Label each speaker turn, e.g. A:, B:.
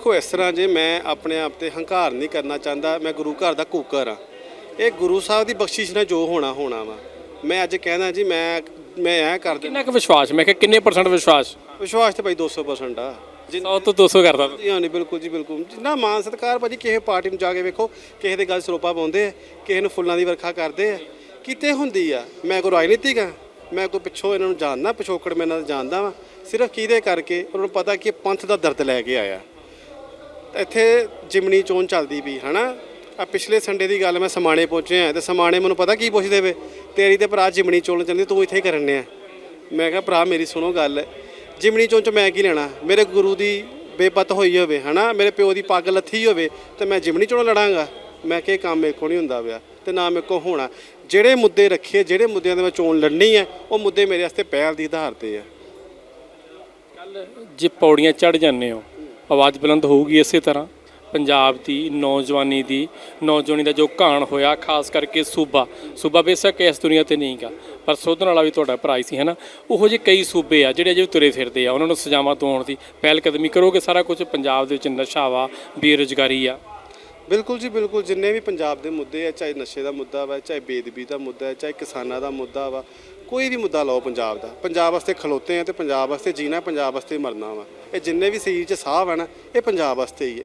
A: ਦੇਖੋ ਇਸ ਤਰ੍ਹਾਂ ਜੇ ਮੈਂ ਆਪਣੇ ਆਪ ਤੇ ਹੰਕਾਰ ਨਹੀਂ ਕਰਨਾ ਚਾਹੁੰਦਾ ਮੈਂ ਗੁਰੂ ਘਰ ਦਾ ਕੂਕਰ ਆ ਇਹ ਗੁਰੂ ਸਾਹਿਬ ਦੀ ਬਖਸ਼ਿਸ਼ ਨਾਲ ਜੋ ਹੋਣਾ ਹੋਣਾ ਵਾ। ਮੈਂ ਅੱਜ ਕਹਿਣਾ ਜੀ ਮੈਂ ਮੈਂ ਐ ਕਰ ਦਿੰਦਾ।
B: ਕਿੰਨਾ ਕੁ ਵਿਸ਼ਵਾਸ? ਮੈਂ ਕਿਹਾ ਕਿੰਨੇ ਪਰਸੈਂਟ ਵਿਸ਼ਵਾਸ?
A: ਵਿਸ਼ਵਾਸ ਤੇ ਭਾਈ 200% ਆ। ਜਿੰਨਾ
B: 100 ਤੋਂ 200 ਕਰਦਾ
A: ਜੀ ਹਾਂ ਨਹੀਂ ਬਿਲਕੁਲ ਜੀ ਬਿਲਕੁਲ। ਜਿੰਨਾ ਮਾਨ ਸਤਿਕਾਰ ਭਾਜੀ ਕਿਸੇ ਪਾਰਟੀ ਨੂੰ ਜਾ ਕੇ ਵੇਖੋ ਕਿਸੇ ਦੇ ਗੱਲ ਸਰੋਪਾ ਪਾਉਂਦੇ ਆ ਕਿਸੇ ਨੂੰ ਫੁੱਲਾਂ ਦੀ ਵਰਖਾ ਕਰਦੇ ਆ ਕਿਤੇ ਹੁੰਦੀ ਆ। ਮੈਂ ਕੋਈ ਰਾਜਨੀਤਿਕ ਆ ਮੈਂ ਕੋਈ ਪਿੱਛੋਂ ਇਹਨਾਂ ਨੂੰ ਜਾਣਦਾ ਪਿਛੋਕੜ ਮੈਂ ਇਹਨਾਂ ਦਾ ਜਾਣਦਾ ਵਾਂ। ਸਿਰਫ ਕਿਹਦੇ ਕਰਕੇ? ਉਹਨਾਂ ਨੂੰ ਪਤਾ ਕਿ ਪੰਥ ਦਾ ਦਰਦ ਲੈ ਕੇ ਆਇਆ। ਇੱਥੇ ਜਿਮਨੀ ਚੋਣ ਚੱਲਦੀ ਵੀ ਹਨਾ? ਆ ਪਿਛਲੇ ਸੰਡੇ ਦੀ ਗੱਲ ਮੈਂ ਸਮਾਣੇ ਪਹੁੰਚਿਆ ਤੇ ਸਮਾਣੇ ਮੈਨੂੰ ਪਤਾ ਕੀ ਪੁੱਛਦੇ ਵੇ? ਤੇਰੀ ਤੇ ਭਰਾ ਜਿਮਨੀ ਚੋਣ ਚੱਲਦੀ, ਤੂੰ ਇੱਥੇ ਹੀ ਕਰਨ ਆ ਮੈਂ ਕਿਹਾ, ਭਰਾ ਮੇਰੀ ਸੁਣੋ ਗੱਲ। ਜਿਮਨੀ ਚੋਣ ਚ ਮੈਂ ਕੀ ਲੈਣਾ? ਮੇਰੇ ਗੁਰੂ ਦੀ ਬੇਪਤ ਹੋਈ ਹੋਵੇ, ਹਨਾ? ਮੇਰੇ ਪਿਓ ਦੀ ਪੱਗ ਲੱਥੀ ਹੋਵੇ ਤੇ ਮੈਂ ਜਿਮਨੀ ਚੋਣ ਲੜਾਂਗਾ। ਮੈਂ ਕਿਹਾ, ਇਹ ਕੰਮ ਮੇਰੇ ਕੋਲ ਨਹੀਂ ਹੁੰਦਾ ਪਿਆ ਤੇ ਨਾ ਮੇਰੇ ਕੋਲ ਹੋਣਾ। ਜਿਹੜੇ ਮੁੱਦੇ ਰੱਖੇ, ਜਿਹੜੇ ਮੁੱਦਿਆਂ ਦੇ ਮੈਂ ਚੋਣ ਲੜਨੀ ਹੈ ਉਹ ਮੁੱਦੇ ਮੇਰੇ ਵਾਸਤੇ ਪਹਿਲ ਦੀ ਆਧਾਰ ਤੇ ਆ।
B: ਕੱਲ ਜੇ ਪੌੜੀਆਂ ਚੜ ਜਾਂਦੇ ਹੋ ਆਵਾਜ਼ ਬੁਲੰਦ ਹੋਊਗੀ ਇਸੇ ਤਰ੍ਹਾਂ। ਪੰਜਾਬ ਦੀ ਨੌਜਵਾਨੀ ਦੀ, ਨੌਜਵਾਨੀ ਦਾ ਜੋ ਘਾਣ ਹੋਇਆ, ਖਾਸ ਕਰਕੇ ਸੂਬਾ। ਸੂਬਾ ਬੇਸ਼ੱਕ ਇਸ ਦੁਨੀਆ ਤੇ ਨਹੀਂਗਾ ਪਰ ਸੋਧਣ ਵਾਲਾ ਵੀ ਤੁਹਾਡਾ ਭਰਾ ਹੀ ਸੀ, ਹੈਨਾ? ਉਹੋ ਜਿਹੇ ਕਈ ਸੂਬੇ ਆ, ਜਿਹੜੇ ਅਜੇ ਵੀ ਤੁਰੇ ਫਿਰਦੇ ਆ, ਉਹਨਾਂ ਨੂੰ ਸਜ਼ਾਵਾਂ ਦਵਾਉਣ ਦੀ ਪਹਿਲ ਕਦਮੀ ਕਰੋਗੇ ਸਾਰਾ ਕੁਝ ਪੰਜਾਬ ਦੇ ਵਿੱਚ ਨਸ਼ਾ ਵਾ, ਬੇਰੁਜ਼ਗਾਰੀ ਆ।
A: ਬਿਲਕੁਲ ਜੀ, ਬਿਲਕੁਲ। ਜਿੰਨੇ ਵੀ ਪੰਜਾਬ ਦੇ ਮੁੱਦੇ ਆ, ਚਾਹੇ ਨਸ਼ੇ ਦਾ ਮੁੱਦਾ ਵਾ, ਚਾਹੇ ਬੇਦਬੀ ਦਾ ਮੁੱਦਾ ਹੈ, ਚਾਹੇ ਕਿਸਾਨਾਂ ਦਾ ਮੁੱਦਾ ਵਾ, ਕੋਈ ਵੀ ਮੁੱਦਾ ਲਓ ਪੰਜਾਬ ਦਾ। ਪੰਜਾਬ ਵਾਸਤੇ ਖਲੋਤੇ ਆ ਤੇ ਪੰਜਾਬ ਵਾਸਤੇ ਜੀਣਾ, ਪੰਜਾਬ ਵਾਸਤੇ ਮਰਨਾ ਵਾ। ਇਹ ਜਿੰਨੇ ਵੀ ਸਰੀਰ 'ਚ ਸਾਹ ਵਾ ਨਾ, ਇਹ ਪੰਜਾਬ ਵਾਸਤੇ ਹੀ ਹੈ